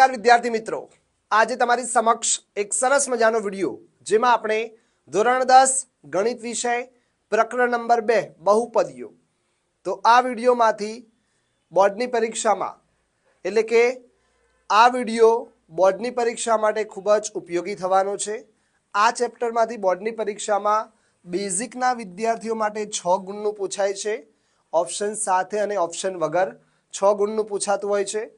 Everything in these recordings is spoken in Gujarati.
નમસ્કાર વિદ્યાર્થી મિત્રો. આજે તમારી સમક્ષ એક સરસ મજાનો વીડિયો, જેમાં આપણે ધોરણ દસ ગણિત વિષય, પ્રકરણ નંબર બે, બહુપદીઓ. તો આ વિડીયોમાંથી બોર્ડની પરીક્ષામાં, એટલે કે આ વીડિયો બોર્ડની પરીક્ષા માટે ખૂબ જ ઉપયોગી થવાનો છે. આ ચેપ્ટરમાંથી બોર્ડની પરીક્ષામાં બેઝિકના વિદ્યાર્થીઓ માટે છ ગુણનું પૂછાય છે. ઓપ્શન સાથે અને ઓપ્શન વગર છ ગુણનું પૂછાતું હોય છે.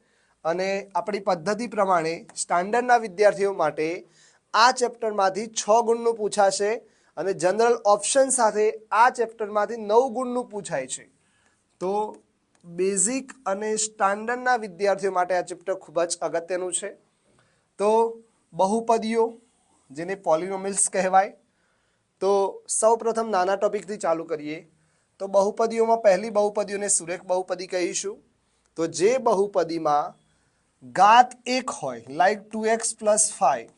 અને આપણી પદ્ધતિ પ્રમાણે સ્ટાન્ડર્ડના વિદ્યાર્થીઓ માટે આ ચેપ્ટરમાંથી છ ગુણનું પૂછાશે અને જનરલ ઓપ્શન સાથે આ ચેપ્ટરમાંથી નવ ગુણનું પૂછાય છે. તો બેઝિક અને સ્ટાન્ડર્ડના વિદ્યાર્થીઓ માટે આ ચેપ્ટર ખૂબ જ અગત્યનું છે. તો બહુપદીઓ, જેને પોલિનોમિલ્સ કહેવાય, તો સૌ પ્રથમ નાના ટોપિકથી ચાલુ કરીએ. તો બહુપદીઓમાં પહેલી બહુપદીઓને સુરેખ બહુપદી કહીશું. તો જે બહુપદીમાં ઘાત એક હોય like two x plus five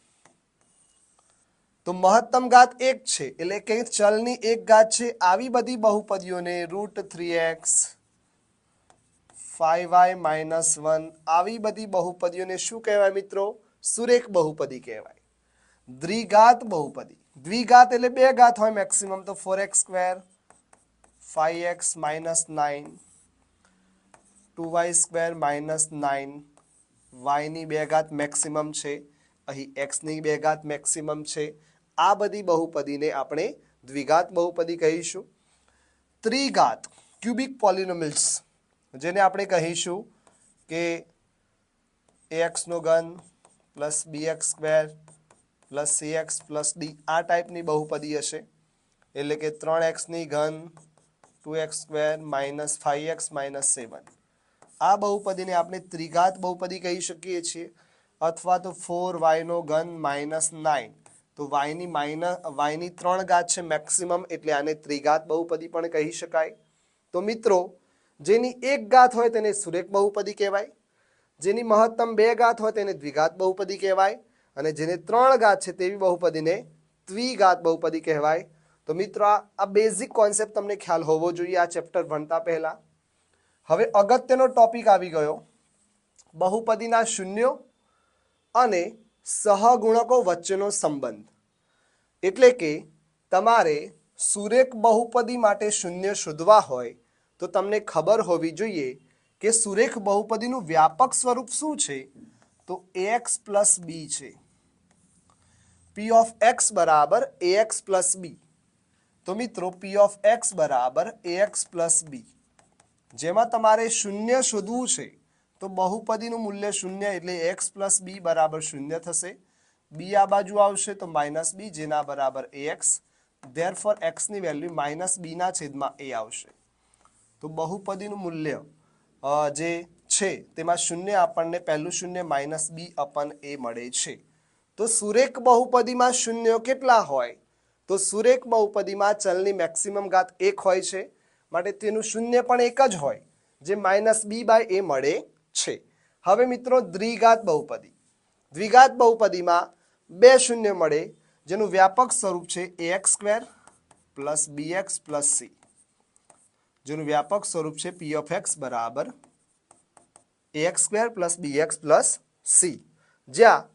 તો મહત્તમ ઘાત એક છે, એટલે કે ચલની એક ઘાત છે. આવી બધી બહુપદીઓને root three x five y minus one આવી બધી બહુપદીઓને શું કહેવાય મિત્રો? સુરેખ બહુપદી કહેવાય. દ્વિઘાત બહુપદી. દ્વિઘાત એટલે બે ઘાત હોય મેક્સિમમ તો four x square five x minus nine two y square minus nine વાયની બે ઘાત મેક્સિમમ છે, અહીં એક્સની બે ઘાત મેક્સિમમ છે. આ બધી બહુપદીને આપણે દ્વિઘાત બહુપદી કહીશું. ત્રિઘાત ક્યુબિક પોલિનોમિલ્સ જેને આપણે કહીશું કે એક્સનો ઘન plus b x square plus c x plus d આ ટાઈપની બહુપદી હશે. એટલે કે ત્રણ એક્સની ઘન, two x square minus five x minus seven. આ બહુપદીને આપણે ત્રિઘાત બહુપદી કહી શકીએ છીએ, અથવા તો ફોર વાયનો ઘન માઇનસ નાઇન તો વાયની માઇનસ વાયની ત્રણ ઘાત છે મેક્સિમમ એટલે આને ત્રિઘાત બહુપદી પણ કહી શકાય. તો મિત્રો, જેની એક ઘાત હોય તેને સુરેખ બહુપદી કહેવાય, જેની મહત્તમ બે ઘાત હોય તેને દ્વિઘાત બહુપદી કહેવાય, અને જેને ત્રણ ઘાત છે તેવી બહુપદીને દ્વિઘાત બહુપદી કહેવાય. તો મિત્રો, આ બેઝિક કોન્સેપ્ટ તમને ખ્યાલ હોવો જોઈએ, આ ચેપ્ટર ભણતા પહેલા. હવે અગત્યનો ટોપિક આવી ગયો. બહુપદીના શૂન્યો અને સહગુણકો વચ્ચેનો સંબંધ. એટલે કે તમારે સુરેખ બહુપદી માટે શૂન્ય શોધવા હોય તો તમને ખબર હોવી જોઈએ કે સુરેખ બહુપદીનું વ્યાપક સ્વરૂપ શું છે? તો એક્સ પ્લસ બી છે. પી ઓફ એક્સ બરાબર એ એક્સ પ્લસ બી તો મિત્રો પી ઓફ એક્સ બરાબર એ એક્સ પ્લસ બી જેમાં તમારે શૂન્ય શોધવું છે, તો બહુપદીનું મૂલ્ય શૂન્ય એટલે એક્સ પ્લસ બી બરાબર શૂન્ય થશે. બી આ બાજુ આવશે તો માઇનસ બી જેના બરાબર એ એક્સ ધેર ફોર એક્સની વેલ્યુ માઇનસ બીના છેદમાં એ આવશે. તો બહુપદીનું મૂલ્ય જે છે, તેમાં શૂન્ય આપણને પહેલું શૂન્ય માઇનસ બી અપન એ મળે છે. તો સુરેખ બહુપદીમાં શૂન્યો કેટલા હોય? તો સુરેખ બહુપદીમાં ચલની મેક્સિમમ ઘાત એક હોય છે. માટે તેનું શૂન્ય પણ એક જ હોય, જે માઇનસ બી બાય એ મળે છે. હવે મિત્રો, દ્વિઘાત બહુપદી. દ્વિઘાત બહુપદીમાં બે શૂન્ય મળે, જેનું વ્યાપક સ્વરૂપ છે a x square plus b x plus c જેનું વ્યાપક સ્વરૂપ છે પી ઓફ એક્સ બરાબર a x square plus b x plus c જ્યાં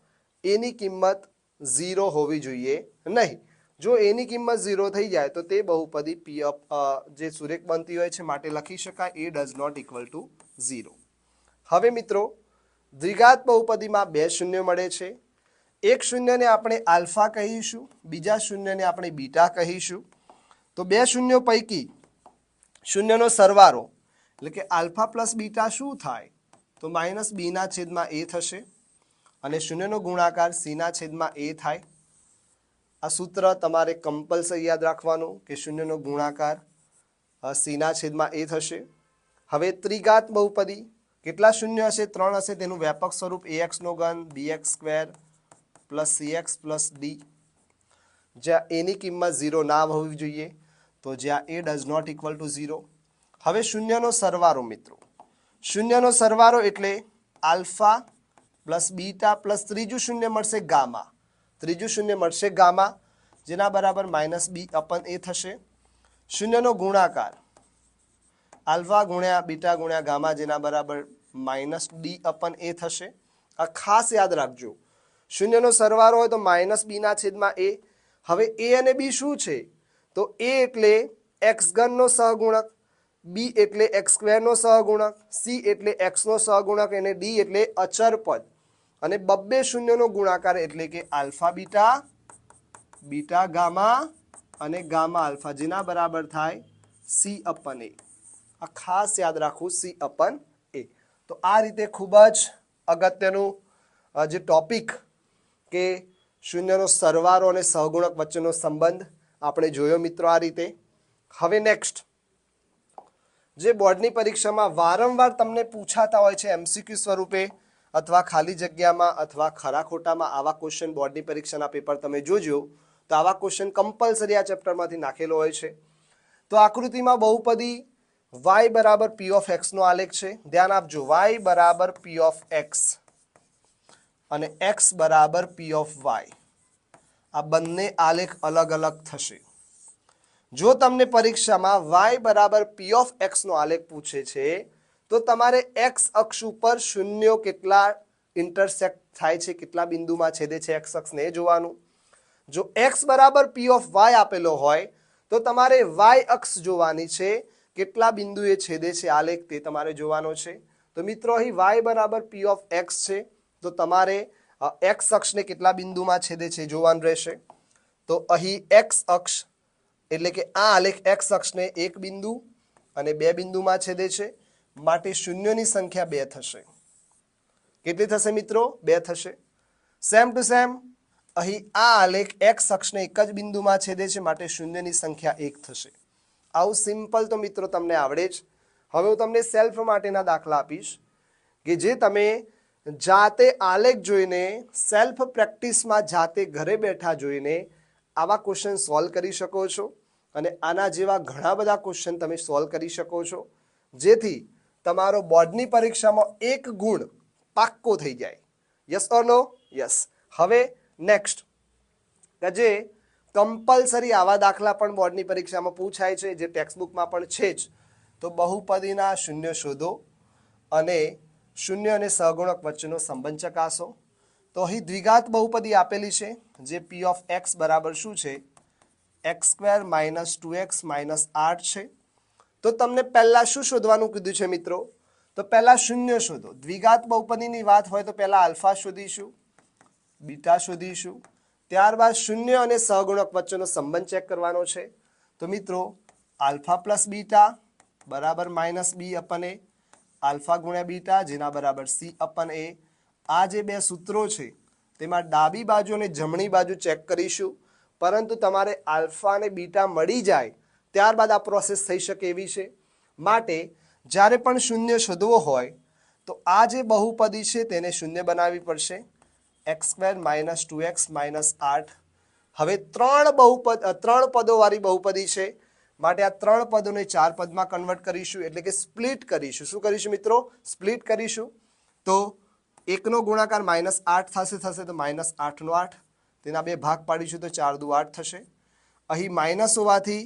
એની કિંમત ઝીરો હોવી જોઈએ નહીં. જો એની કિંમત ઝીરો થઈ જાય તો તે બહુપદી પી જે સુરેખ બનતી હોય છે માટે લખી શકાય. A does not equal to zero હવે મિત્રો, દ્વિઘાત બહુપદીમાં બે શૂન્ય મળે છે. એક શૂન્યને આપણે આલ્ફા કહીશું, બીજા શૂન્યને આપણે બીટા કહીશું. તો બે શૂન્યો પૈકી શૂન્યનો સરવારો, એટલે કે આલ્ફા પ્લસ બીટા શું થાય? તો માઇનસ બીના છેદમાં એ થશે અને શૂન્યનો ગુણાકાર સીના છેદમાં એ થાય. આ સૂત્ર તમારે કમ્પલસરી યાદ રાખવાનું કે શૂન્યનો ગુણાકાર સીના છેદમાં એ થશે. હવે ત્રિઘાત બહુપદી. કેટલા શૂન્ય હશે? ત્રણ હશે. તેનું વ્યાપક સ્વરૂપ એ એક્સનો ઘન b x square plus c x plus d જ્યાં એની કિંમત ઝીરો ના હોવી જોઈએ, તો જ્યાં a does not equal to zero હવે શૂન્યનો સરવારો મિત્રો. શૂન્યનો સરવારો એટલે આલ્ફા પ્લસ બીટા પ્લસ ત્રીજું શૂન્ય મળશે ગામા. ત્રીજું શૂન્ય મળશે ગામા, જેના બરાબર માઇનસ બી અપન એ થશે. શૂન્યનો ગુણાકાર, આલ્ફા ગુણ્યા બીટા ગુણ્યા ગામા, જેના બરાબર માઇનસ ડી અપન એ થશે. આ ખાસ યાદ રાખજો, શૂન્યનો સરવાળો હોય તો માઇનસ બીના છેદમાં એ. હવે એ અને બી શું છે? તો એ એટલે એક્સ ઘનનો સહગુણક, બી એટલે એક્સ સ્ક્વેરનો સહગુણક, સી એટલે એક્સનો સહગુણક, અને ડી એટલે અચર પદ. અને બબ્બે શૂન્યનો ગુણાકાર એટલે કે આલ્ફા બીટા બીટા ગામા અને ગામા આલ્ફા. જેના બરાબર થાય સી અપન એ. આ ખાસ યાદ રાખવું સી અપન એ. તો આ રીતે ખૂબ જ અગત્યનું જે ટોપિક કે શૂન્યનો સરવારો અને સહગુણક વચ્ચેનો સંબંધ આપણે જોયો મિત્રો આ રીતે. હવે નેક્સ્ટ જે બોર્ડની પરીક્ષામાં વારંવાર તમને પૂછાતા હોય છે એમસીક્યુ સ્વરૂપે અથવા ખાલી જગ્યામાં અથવા ખરા ખોટામાં આવા ક્વેશ્ચન બોર્ડની પરીક્ષાના પેપર તમે જોજો, તો આવા ક્વેશ્ચન કમ્પલસરી આ ચેપ્ટરમાંથી નાખેલો હોય છે. તો આકૃતિમાં બહુપદી વાય બરાબર પી ઓફ એક્સનો આલેખ છે. ધ્યાન આપજો વાય બરાબર પી ઓફ એક્સ અને એક્સ બરાબર પી ઓફ વાય આ બંને આલેખ અલગ અલગ થશે. જો તમને પરીક્ષામાં વાય બરાબર પી ઓફ એક્સનો આલેખ પૂછે છે તો તમારે એક્સ અક્ષ ઉપર શૂન્યો કેટલા ઇન્ટરસેક્ટ થાય છે, કેટલા બિંદુમાં છેદે છે એક્સ અક્ષને એ જોવાનું. જો એક્સ બરાબર પી ઓફ વાય આપેલો હોય, તો તમારે વાય અક્ષ જોવાની છે, કેટલા બિંદુએ છેદે છે આલેખ તે તમારે જોવાનો છે. તો મિત્રો, અહીં વાય બરાબર પી ઓફ એક્સ છે, તો તમારે એક્સ અક્ષને કેટલા બિંદુમાં છેદે છે જોવાનું રહેશે. તો અહીં એક્સ અક્ષ, એટલે કે આ આલેખ એક્સ અક્ષને એક બિંદુ અને બે બિંદુમાં છેદે છે. માટે શૂન્યોની સંખ્યા બે થશે. કેટલી થશે મિત્રો? બે થશે. સેમ ટુ સેમ અહીં આ આલેખ એક્સ અક્ષને એક જ બિંદુમાં છેદે છે, માટે શૂન્યની સંખ્યા એક થશે. આવું સિમ્પલ તો મિત્રો તમને આવડે જ. હવે હું તમને સેલ્ફ માટેના દાખલા આપીશ કે જે તમે જાતે આલેખ જોઈને સેલ્ફ પ્રેક્ટિસમાં જાતે ઘરે બેઠા જોઈને આવા ક્વેશ્ચન સોલ્વ કરી શકો છો. અને આના જેવા ઘણા બધા ક્વેશ્ચન તમે સોલ્વ કરી શકો છો. જેથી તમારો બોર્ડની પરીક્ષામાં એક ગુણ પાક્કો થઈ જાય. યસ ઓર નો યસ હવે નેક્સ્ટ કે જે કમ્પલસરી આવા દાખલા પણ બોર્ડની પરીક્ષામાં પૂછાય છે, જે ટેક્સ્ટબુકમાં પણ છે જ. તો બહુપદીના શૂન્ય શોધો અને શૂન્ય અને સહગુણક વચ્ચેનો સંબંધ ચકાસો. તો અહીં દ્વિઘાત બહુપદી આપેલી છે, જે પી ઓફ એક્સ બરાબર શું છે? X square minus two x minus આઠ છે. તો તમને પહેલા શું શોધવાનું કીધું છે મિત્રો? તો પહેલા શૂન્ય શોધો. દ્વિઘાત બહુપદીની વાત હોય તો પહેલા આલ્ફા શોધીશું, બીટા શોધીશું, ત્યારબાદ શૂન્ય અને સહગુણક વચ્ચેનો સંબંધ ચેક કરવાનો છે. તો મિત્રો, આલ્ફા પ્લસ બીટા બરાબર minus b upon a, alpha ગુણ્યા બીટા જેના બરાબર સી અપન એ. આ જે બે સૂત્રો છે, તેમાં ડાબી બાજુ અને જમણી બાજુ ચેક કરીશું. પરંતુ તમારે આલ્ફા અને બીટા મળી જાય ત્યારબાદ આ પ્રોસેસ થઈ શકે એવી છે. માટે જ્યારે પણ શૂન્ય શોધવો હોય, તો આ જે બહુપદી છે તેને શૂન્ય બનાવવી પડશે. X square minus two x minus આઠ. હવે ત્રણ બહુપદ ત્રણ પદોવાળી બહુપદી છે. માટે આ ત્રણ પદોને ચાર પદમાં કન્વર્ટ કરીશું, એટલે કે સ્પ્લિટ કરીશું. શું કરીશું મિત્રો? સ્પ્લિટ કરીશું. તો એકનો ગુણાકાર માઇનસ આઠ થશે થશે તો માઇનસ આઠનો આઠ. તેના બે ભાગ પાડીશું તો ચાર દુ આઠ થશે. અહીં માઇનસ હોવાથી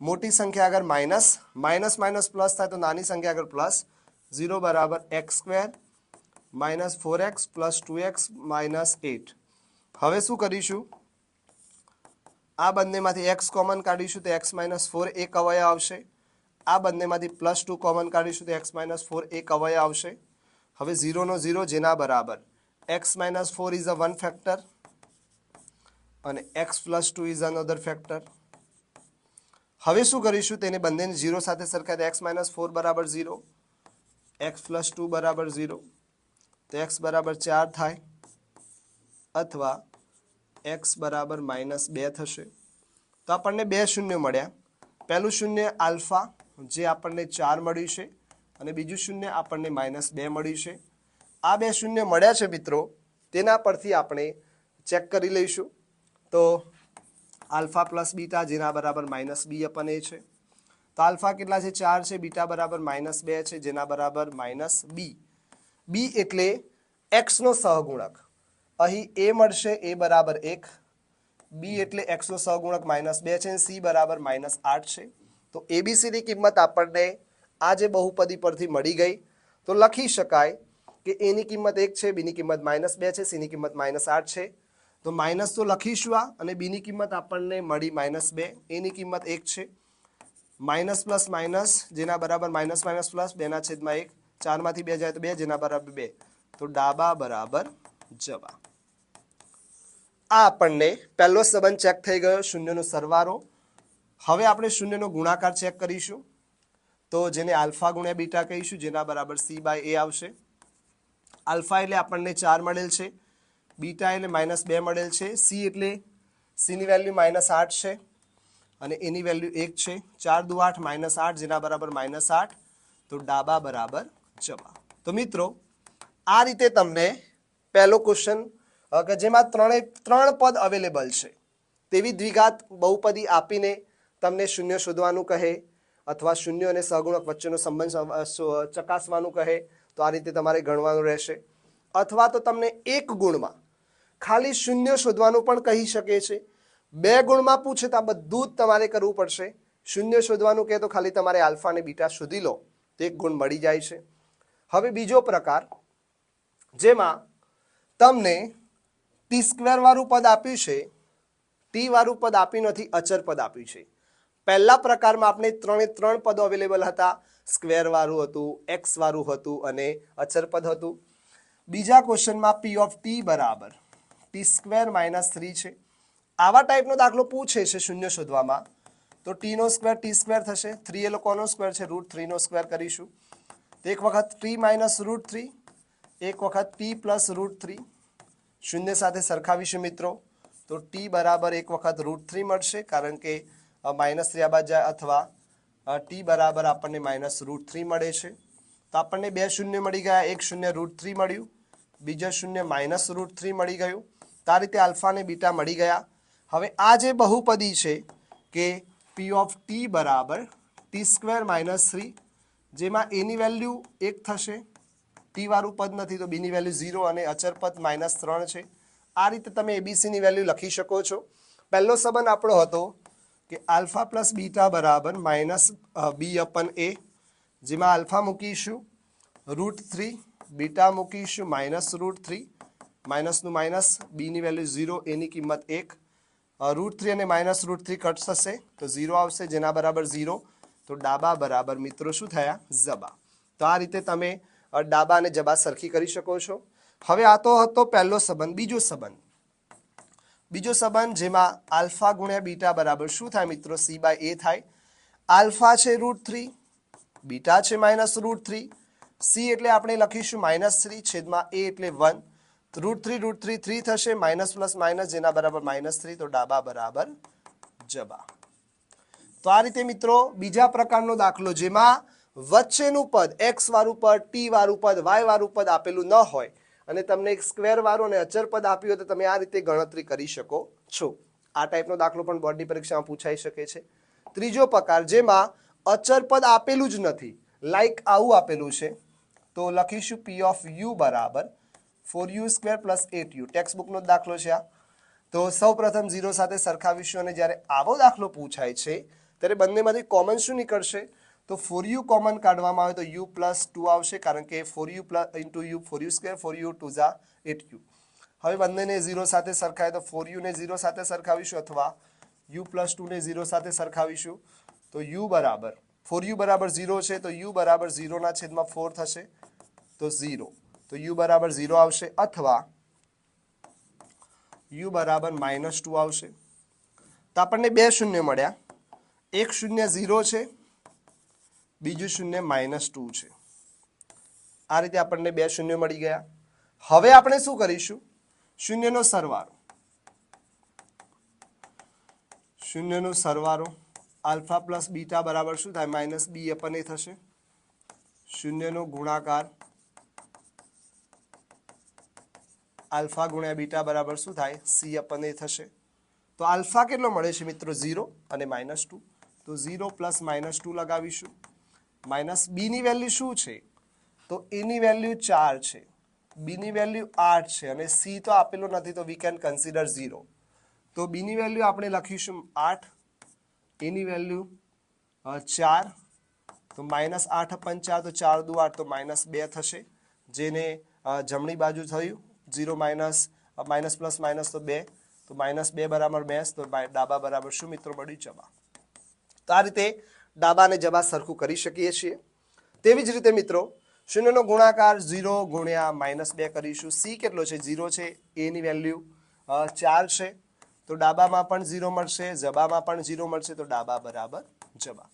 મોટી સંખ્યા આગળ માઇનસ માઇનસ માઇનસ પ્લસ થાય તો નાની સંખ્યા આગળ પ્લસ, ઝીરો બરાબર x square, minus four x plus two x minus eight. હવે શું કરીશું? આ બંનેમાંથી એક્સ કોમન કાઢીશું તો એક્સ માઇનસ ફોર એક અવય આવશે. આ બંનેમાંથી પ્લસ ટુ કોમન કાઢીશું તો એક્સ માઇનસ ફોર એક અવયવ આવશે. હવે ઝીરોનો ઝીરો જેના બરાબર. X minus four is a one factor અને x plus two is another factor. હવે શું કરીશું? તેને બંનેને ઝીરો સાથે સરખાય એક્સ માઇનસ ફોર બરાબર ઝીરો. એક્સ પ્લસ ટુ બરાબર ઝીરો. તો એક્સ બરાબર ચાર થાય. અથવા એક્સ બરાબર માઇનસ બે થશે. તો આપણને બે શૂન્ય મળ્યા. પહેલું શૂન્ય આલ્ફા, જે આપણને ચાર મળ્યું છે. અને બીજું શૂન્ય આપણને માઇનસ બે મળ્યું છે. આ બે શૂન્ય મળ્યા છે મિત્રો. તેના પરથી આપણે ચેક કરી લઈશું. તો આલ્ફા પ્લસ બીટા જેના બરાબર માઇનસ બી અપન એ છે. તો આલ્ફા કેટલા છે? ચાર છે. બીટા બરાબર માઇનસ બે છે. જેના બરાબર માઇનસ બી. બી એટલે એક્સનો સહગુણક. અહીં એ મળશે એ બરાબર એક. બી એટલે એક્સનો સહગુણક માઇનસ બે છે. સી બરાબર માઇનસ આઠ છે. તો એબીસીની કિંમત આપણને આ જે બહુપદી પરથી મળી ગઈ. તો લખી શકાય કે એની કિંમત એક છે, બીની કિંમત માઇનસ બે છે, સીની કિંમત માઇનસ આઠ છે. તો માઇનસ તો લખીશું આ અને બીની કિંમત આપણને મળી માઇનસ બે. એની કિંમત એક છે. માઇનસ પ્લસ માઇનસ જેના બરાબર માઇનસ માઇનસ પ્લસ બેના છેદમાં એક. ચારમાંથી બે જાય તો બે, જેના બરાબર બે. તો ડાબા બરાબર જવા. આ આપણને પહેલો સંબંધ ચેક થઈ ગયો, શૂન્યનો સરવારો હવે આપણે શૂન્યનો ગુણાકાર ચેક કરીશું. તો જેને આલ્ફા ગુણ્યા બીટા કહીશું, જેના બરાબર સી બાય એ આવશે. આલ્ફા એટલે આપણને ચાર મળેલ છે. બીટા એટલે માઇનસ બે મળેલ છે, સી એટલે સીની વેલ્યુ માઇનસ આઠ છે અને એની વેલ્યુ એક છે. ચાર દુ આઠ માઇનસ આઠ, જેના બરાબર માઇનસ આઠ. તો ડાબા બરાબર જવા તો મિત્રો, આ રીતે તમને પહેલો ક્વેશ્ચન કે જેમાં ત્રણે, ત્રણ પદ અવેલેબલ છે, તેવી દ્વિઘાત બહુપદી આપીને તમને શૂન્ય શોધવાનું કહે અથવા શૂન્ય અને સહગુણક વચ્ચેનો સંબંધ ચકાસવાનું કહે, તો આ રીતે તમારે ગણવાનું રહેશે. અથવા તો તમને એક ગુણમાં ખાલી શૂન્ય શોધવાનું પણ કહી શકે છે. બે ગુણમાં પૂછે તો આ બધું જ તમારે કરવું પડશે. શૂન્ય શોધવાનું કહે તો ખાલી તમારે આલ્ફા અને બીટા શોધી લો. તો એક ગુણ મળી જાય છે. હવે બીજો પ્રકાર, જેમાં તમને ટી સ્ક્વેર વાળું પદ આપ્યું છે. ટી વાળું પદ આપ્યું નથી, અચર પદ આપ્યું છે. પહેલા પ્રકારમાં આપણે ત્રણે ત્રણ પદો અવેલેબલ હતા. સ્ક્વેર વાળું હતું, એક્સ વાળું હતું અને અચર પદ હતું. બીજા ક્વેશ્ચનમાં પી ઓફ ટી બરાબર. ટી સ્ક્વેર માઇનસ થ્રી છે. આવા ટાઈપનો દાખલો પૂછે છે શૂન્ય શોધવામાં. તો ટીનો સ્ક્વેર ટી સ્ક્વેર થશે. થ્રી એ લોકોનો સ્ક્વેર છે. રૂટ થ્રીનો સ્ક્વેર કરીશું. તો એક વખત ટી માઇનસ રૂટ થ્રી એક વખત ટી પ્લસ રૂટ થ્રી શૂન્ય સાથે સરખાવીશું મિત્રો. તો ટી બરાબર એક વખત રૂટ થ્રી મળશે, કારણ કે માઇનસ થ્રી આ જાય અથવા ટી બરાબર આપણને માઇનસ રૂટ થ્રી મળે છે. તો આપણને બે શૂન્ય મળી ગયા. એક શૂન્ય રૂટ થ્રી મળ્યું. બીજા શૂન્ય માઇનસ રૂટ થ્રી મળી ગયું. તો રીતે આલ્ફા અને બીટા મળી ગયા. હવે આ જે બહુપદી છે, કે પી ઓફ ટી બરાબર ટી સ્ક્વેર માઇનસ થ્રી જેમાં એની વેલ્યુ એક થશે. ટી વાળું પદ નથી, તો બીની વેલ્યુ ઝીરો અને અચર પદ માઇનસ ત્રણ છે. આ રીતે તમે એબીસીની વેલ્યુ લખી શકો છો. પહેલો સંબંધ આપણો હતો કે આલ્ફા પ્લસ બીટા બરાબર માઇનસ બી અપન એ જેમાં આલ્ફા મૂકીશું. રૂટ થ્રી બીટા મૂકીશું માઇનસ રૂટ થ્રી માઇનસનું માઇનસ બીની વેલ્યુ ઝીરો એની કિંમત એક. રૂટ થ્રી અને માઇનસ રૂટ થ્રી કટ થશે, તો ઝીરો આવશે, જેના બરાબર ઝીરો. તો ડાબા બરાબર, મિત્રો, શું થયા? જબા. તો આ રીતે તમે ડાબા અને જબા સરખી કરી શકો છો. હવે આ તો હતો પહેલો સંબંધ. બીજો સંબંધ. બીજો સંબંધ જેમાં આલ્ફા ગુણ્યા બીટા બરાબર શું થાય, મિત્રો? સી બાય એ થાય. આલ્ફા છે રૂટ થ્રી બીટા છે માઇનસ રૂટ થ્રી સી એટલે આપણે લખીશું માઇનસ થ્રી છેદમાં એ એટલે one root three root three three થશે, માઇનસ પ્લસ માઇનસ, જેના બરાબર માઇનસ થ્રી, તો ડાબા બરાબર જબા. તો આ રીતે મિત્રો, બીજા પ્રકારનો દાખલો જેમાં વચ્ચેનું પદ એક્સ વાળું પદ ટી વાળું પદ વાય વાળું પદ આપેલું ન હોય, અને તમને એક સ્ક્વેર વાળું અને અચર પદ આપ્યું હોય તો તમે આ રીતે ગણતરી કરી શકો છો. આ ટાઈપનો દાખલો પણ બોર્ડની પરીક્ષામાં પૂછાઈ શકે છે. ત્રીજો પ્રકાર જેમાં અચર પદ આપેલું જ નથી લાઈક આવું આપેલું છે. તો લખીશું પી ઓફ યુ બરાબર. Four u square plus eight u text બુકનો જ દાખલો છે આ. તો સૌ પ્રથમ ઝીરો સાથે સરખાવીશું અને જ્યારે આવો દાખલો પૂછાય છે, ત્યારે બંનેમાંથી કોમન શું નીકળશે? તો ફોર યુ કોમન કાઢવામાં આવે તો યુ પ્લસ ટુ આવશે, કારણ કે four u plus into u four u square four u two Jha eight you હવે બંનેને ઝીરો સાથે સરખાય તો ફોર યુને ઝીરો સાથે સરખાવીશું અથવા યુ પ્લસ ટુને ઝીરો સાથે સરખાવીશું. તો યુ બરાબર. ફોર યુ બરાબર ઝીરો છે, તો યુ બરાબર ઝીરોના છેદમાં ફોર થશે. તો ઝીરો. તો યુ બરાબર ઝીરો આવશે અથવા યુ બરાબર માઇનસ ટુ આવશે. તો આપણને બે શૂન્ય મળ્યા. એક શૂન્ય ઝીરો છે, બીજું શૂન્ય માઇનસ ટુ છે. આ રીતે આપણને બે શૂન્ય મળી ગયા. હવે આપણે શું કરીશું? શૂન્યનો સરવાળો. શૂન્યનો સરવાળો આલ્ફા પ્લસ બીટા બરાબર શું થાય? માઇનસ બી અપન એ થશે. શૂન્યનો ગુણાકાર આલ્ફા ગુણ્યા બીટા બરાબર શું થાય? સી અપન એ થશે. તો આલ્ફા કેટલો મળે છે મિત્રો? ઝીરો અને માઇનસ ટુ. તો ઝીરો પ્લસ માઇનસ ટુ લગાવીશું. માઇનસ બીની વેલ્યુ શું છે? તો એની વેલ્યુ ચાર છે. બીની વેલ્યુ આઠ છે અને સી તો આપેલો નથી, તો વી કેન કન્સિડર ઝીરો. તો બીની વેલ્યુ આપણે લખીશું આઠ. એની વેલ્યુ ચાર. તો માઇનસ આઠ અપન ચાર તો ચાર દુ આઠ, તો માઇનસ બે થશે. જેને જમણી બાજુ થયું zero minus minus plus minus તો બે, તો માઇનસ બે બરાબર બેસ, તો ડાબા બરાબર શું મિત્રો મળ્યું જબા તો આ રીતે ડાબા અને જબા સરખું કરી શકીએ છીએ. તેવી જ રીતે મિત્રો, શૂન્યનો ગુણાકાર ઝીરો ગુણ્યા માઇનસ બે કરીશું. સી કેટલો છે? ઝીરો છે. એની વેલ્યુ ચાર છે. તો ડાબામાં પણ ઝીરો મળશે, જબામાં પણ ઝીરો મળશે, તો ડાબા બરાબર જબા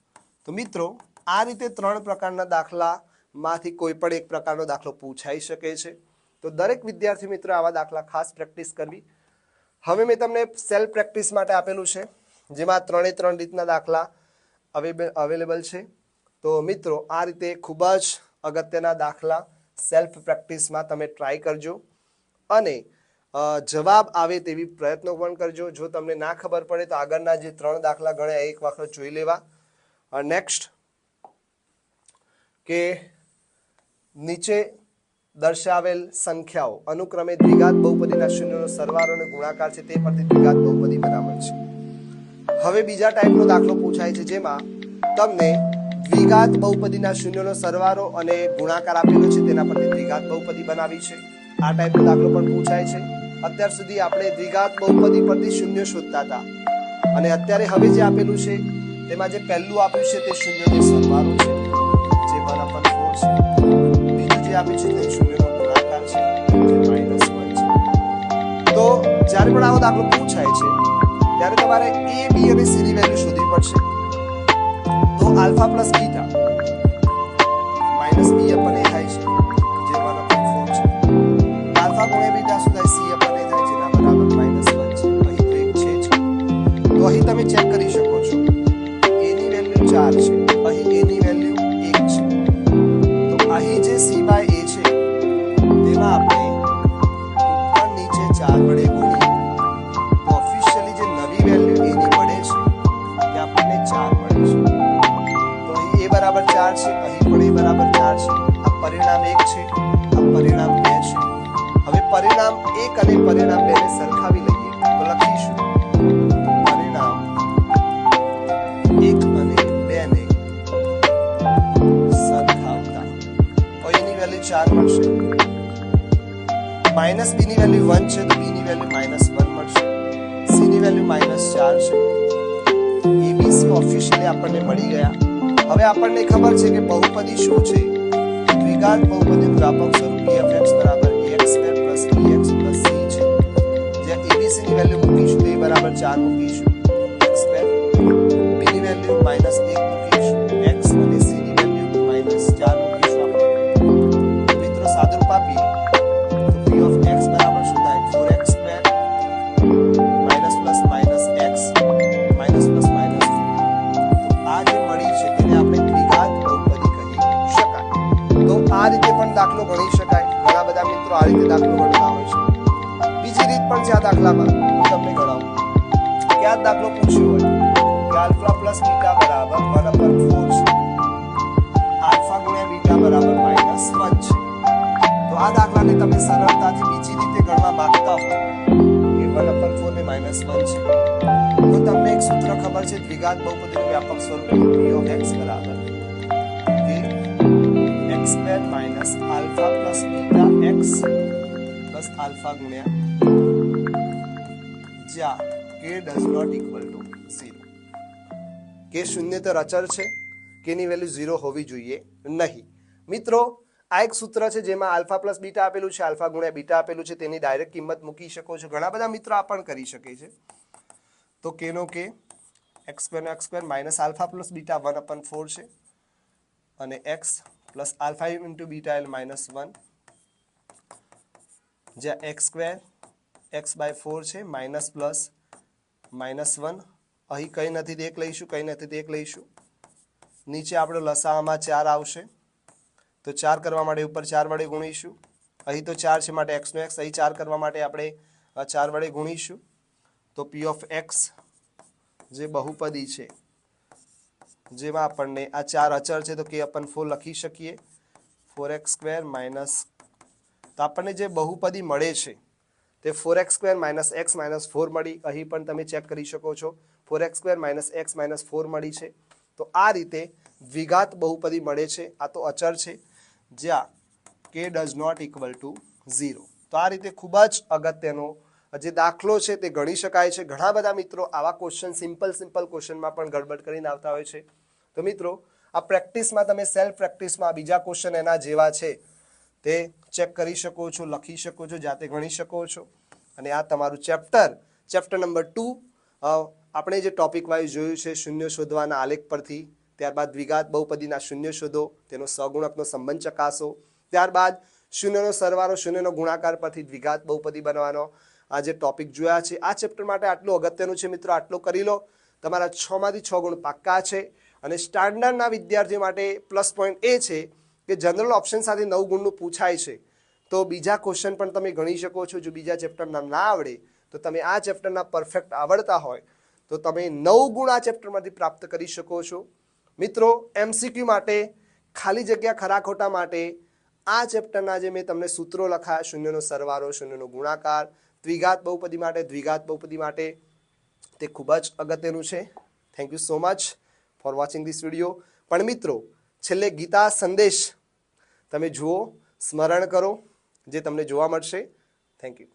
તો મિત્રો, આ રીતે ત્રણ પ્રકારના દાખલામાંથી કોઈ પણ એક પ્રકારનો દાખલો પૂછાઈ શકે છે. તો દરેક વિદ્યાર્થી મિત્રો આવા દાખલા ખાસ પ્રેક્ટિસ કરવી. હવે મેં તમને સેલ્ફ પ્રેક્ટિસ માટે આપેલું છે, જેમાં ત્રણે ત્રણ રીતના દાખલા અવેલેબલ છે. તો મિત્રો, આ રીતે ખૂબ જ અગત્યના દાખલા સેલ્ફ પ્રેક્ટિસમાં તમે ટ્રાય કરજો અને જવાબ આવે તેવી પ્રયત્નો પણ કરજો. જો તમને ના ખબર પડે તો આગળના જે ત્રણ દાખલા ગણ્યા એક વખત જોઈ લેવા. નેક્સ્ટ કે નીચે દર્શાવેલ સંખ્યાઓ. અનુક્રમે દ્વિઘાત બહુપદીના શૂન્યનો સરવાળો અને ગુણાકાર છે તે પરથી દ્વિઘાત બહુપદી બરાબર છે. હવે બીજા ટાઈપનો દાખલો પૂછાય છે જેમાં તમને દ્વિઘાત બહુપદીના શૂન્યનો સરવાળો અને ગુણાકાર આપેલો છે તેના પરથી દ્વિઘાત બહુપદી બનાવી છે. આ ટાઈપનો દાખલો પણ પૂછાય છે. અત્યાર સુધી આપણે દ્વિઘાત બહુપદી પરથી શૂન્ય શોધતા હતા. અને અત્યારે હવે જે આપેલું છે, તેમાં જે પહેલું આપ્યું છે તે શૂન્યનો સરવાળો છે. બીજું જે આપ્યું છે તે શૂન્યનો ગુણાકાર છે જે માઇનસ વન છે તો જ્યારે પણ આવો દાખલો પૂછાય છે ત્યારે તમારે એ બી અને સી ની વેલ્યુ શોધવી પડશે તો આલ્ફા પ્લસ પરિણામ બે ને સરખાવી લઈએ તો લખીશું પરિણામ એક અને બે ને સરખાવતા તો એની વેલ્યુ ચાર મળશે માઇનસ બી ની વેલ્યુ વન છે તો બી ની વેલ્યુ માઇનસ વન મળશે સી ની વેલ્યુ માઇનસ ચાર છે એબીસી ઓફિશિયલી આપણને મળી ગયા હવે આપણને ખબર છે કે બહુપદી શું છે દ્વિઘાત બહુપદીનું વ્યાપક સ્વરૂપ pfx બરાબર બરાબર ચાર આ દાખલાને તમે સરળતાથી બીજી રીતે ગણવા માંગતા હો. કે વન અપન ફોર ને માઇનસ વન છે. તો તમને એક સૂત્ર ખબર છે, દ્વિઘાત બહુપદીનું વ્યાપક સ્વરૂપ પી ઓફ એક્સ બરાબર. X square minus alpha plus beta x plus alpha ગુણ્યા જ્યાં કે does not equal to zero કે શૂન્ય તો અચળ છે. કેની વેલ્યુ ઝીરો હોવી જોઈએ નહીં. મિત્રો આ એક સૂત્ર છે જેમાં આલ્ફા પ્લસ બીટા આપેલું છે, આલ્ફા ગુણ્યા બીટા આપેલું છે, તેની ડાયરેક્ટ કિંમત મૂકી શકો છો. ઘણા બધા મિત્રો આ પણ કરી શકે છે. તો કે નો કે, x square x square minus alpha plus beta one upon four છે. અને x plus alpha into beta L minus one. જ્યાં x square x by four છે, માઇનસ પ્લસ માઇનસ વન. અહીં કંઈ નથી તે એક લઈશું, કંઈ નથી તે એક લઈશું. નીચે આપણે લસામાં ચાર આવશે. તો ચાર કરવા માટે ઉપર ચાર વડે ગુણીશું. અહીં તો ચાર છે માટે એક્સનો એક્સ અહીં ચાર કરવા માટે આપણે ચાર વડે ગુણીશું. તો પી ઓફ એક્સ જે બહુપદી છે, જેમાં આપણને આ ચાર અચળ છે તો કે અપન ફોર લખી શકીએ. ફોર એક્સ સ્ક્વેર માઇનસ તો આપણને જે બહુપદી મળે છે, તે four x square minus x minus four મળી. અહીં પણ તમે ચેક કરી શકો છો. Four x square minus x minus four મળી છે. તો આ રીતે વિઘાત બહુપદી મળે છે. આ તો અચળ છે. જ્યાં કે does not equal to zero તો આ રીતે ખૂબ જ અગત્યનો જે દાખલો છે તે ગણી શકાય છે. ઘણા બધા મિત્રો આવા ક્વેશ્ચન સિમ્પલ સિમ્પલ ક્વેશ્ચનમાં પણ ગડબડ કરીને આવતા હોય છે. તો મિત્રો, આ પ્રેક્ટિસમાં તમે સેલ્ફ પ્રેક્ટિસમાં બીજા ક્વેશ્ચન એના જેવા છે તે ચેક કરી શકો છો, લખી શકો છો, જાતે ગણી શકો છો. અને આ તમારું ચેપ્ટર ચેપ્ટર નંબર ટુ આપણે જે ટોપિક વાઇઝ જોયું છે, શૂન્ય શોધવાના આલેખ પરથી ત્યારબાદ દ્વિઘાત બહુપદીના શૂન્ય શોધો, તેનો સગુણકનો સંબંધ ચકાસો. ત્યારબાદ શૂન્યનો સરવાળો, શૂન્યનો ગુણાકાર પરથી દ્વિઘાત બહુપદી બનવાનો. આ જે ટોપિક જોયા છે, આ ચેપ્ટર માટે આટલું અગત્યનું છે મિત્રો, આટલું કરી લો. તમારા છ માંથી છ ગુણ પાક્કા છે અને સ્ટાન્ડર્ડના વિદ્યાર્થીઓ માટે પ્લસ પોઈન્ટ એ છે કે જનરલ ઓપ્શન સાથે નવ ગુણનું પૂછાય છે. તો બીજા ક્વેશ્ચન પણ તમે ગણી શકો છો, જો બીજા ચેપ્ટરના ના આવડે, તો તમે આ ચેપ્ટરના પરફેક્ટ આવડતા હોય, તો તમે નવ ગુણ આ ચેપ્ટરમાંથી પ્રાપ્ત કરી શકો છો. મિત્રો એમસીક્યુ માટે, ખાલી જગ્યા ખરા ખોટા માટે, આ ચેપ્ટરના જે મેં તમને સૂત્રો લખાયા, શૂન્યનો સરવારો શૂન્યનો ગુણાકાર, દ્વિઘાત બહુપદી માટે, દ્વિઘાત બહુપદી માટે, તે ખૂબ જ અગત્યનું છે. Thank you so much for watching this video પણ મિત્રો, છેલ્લે ગીતા સંદેશ તમે જુઓ, સ્મરણ કરો, જે તમને જોવા મળશે. Thank you